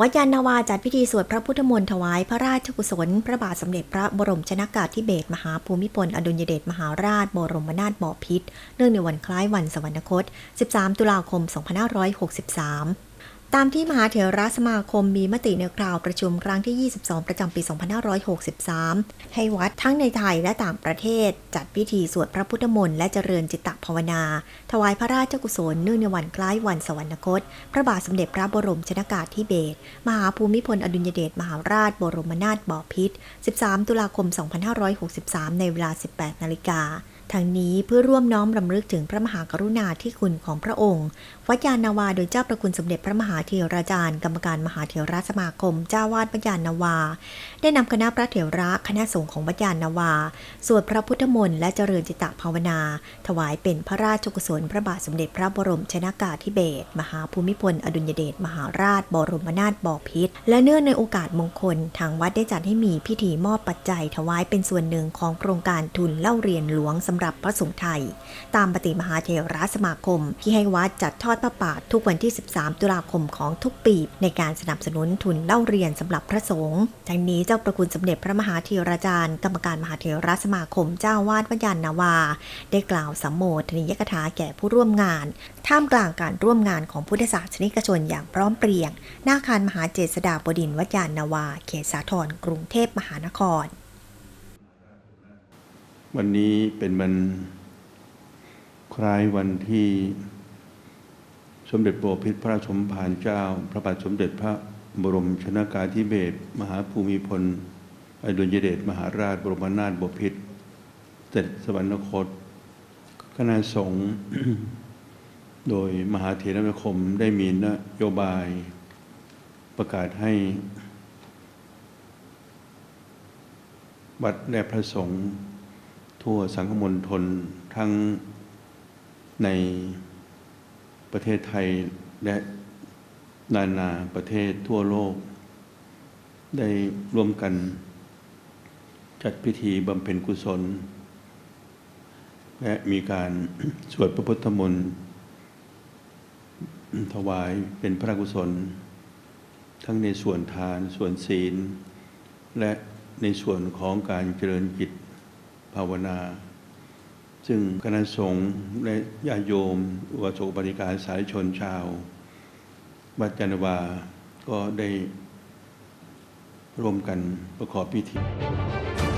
วัดยานนาวาจัดพิธีสวดพระพุทธมนต์ถวาย พระราชกุศล พระบาทสมเด็จพระบรมชนากาธิเบศรมหาภูมิพล อดุลยเดชมหาราช บรมนาถบพิตรเนื่องในวันคล้ายวันสวรรคต 13 ตุลาคม 2563 ตามที่มหาเถรสมาคมมีมติในคราวประชุมครั้งที่ 22 ประจำปี 2563 ให้วัดทั้งในไทยและต่างประเทศ จัดพิธีสวดพระพุทธมนต์และเจริญจิตตภาวนา ถวายพระราชกุศลเนื่องในวันคล้ายวันสวรรคต พระบาทสมเด็จพระบรมชนากาธิเบศรมหาภูมิพลอดุลยเดชมหาราช บรมนาถบพิตร 13 ตุลาคม 2563 ในเวลา 18 นาฬิกา ทั้งนี้เพื่อร่วมน้อมรำลึกถึงพระมหากรุณาธิคุณของพระองค์ วัดยานนาวาโดยเจ้าประคุณสมเด็จพระมหาเถราจารย์ กรรมการมหาเถรสมาคม เจ้าวาดวัดยานนาวา ได้นำคณะพระเถระคณะสงฆ์ของวัดยานนาวา สวดพระพุทธมนต์และเจริญจิตตภาวนา ถวายเป็นพระราชกุศลพระบาทสมเด็จพระบรมชนากาธิเบศรมหาภูมิพล อดุลยเดชมหาราช บรมนาถบพิตรและเนื่องในโอกาสมงคล ทางวัดได้จัดให้มีพิธีมอบปัจจัยถวายเป็นส่วนหนึ่งของโครงการทุนเล่าเรียนหลวงสำหรับพระสงฆ์ไทย ตามปฏิมหาเถรสมาคม ที่ให้วัดจัดทอดพระป่าทุกวันที่ 13 ตุลาคมของทุกปี ในการสนับสนุนทุนเล่าเรียนสำหรับพระสงฆ์ทั้งนี้เจ้าประคุณสมเด็จพระมหาเถราจารย์ กรรมการมหาเถรสมาคมเจ้าวาดวัดยานนาวา ได้กล่าวสัมโมทนิยกถาแก่ผู้ร่วมงาน ท่ามกลางการร่วมงานของพุทธศาสนิกชนอย่างพร้อมเพรียง หน้าคารมหาเจษฎาบดินทร์วัดยานนาวา เขตสาทรกรุงเทพมหานคร วันนี้เป็นวันคล้ายวันที่สมเด็จโปรพิตรพระราชสมภารเจ้า พระบาทสมเด็จพระบรมชนากาธิเบศรมหาภูมิพล อดุลยเดชมหาราชบรมนาถบพิตรเสด็จสวรรคตคณะสงฆ์โดยมหาเถรสมาคมได้มีนโยบายประกาศให้วัดและพระสงฆ์ ทั่วสังคมณฑลทั้งในประเทศไทยและนานาประเทศทั่วโลก ได้ร่วมกันจัดพิธีบำเพ็ญกุศล และมีการสวดพระพุทธมนต์ถวายเป็นพระกุศล ทั้งในส่วนทานส่วนศีล และในส่วนของการเจริญจิต ภาวนา ซึ่งคณะสงฆ์และญาโยม อุบาสกบาสิกาสายชนชาววัดจันวา ก็ได้ร่วมกันประกอบพิธี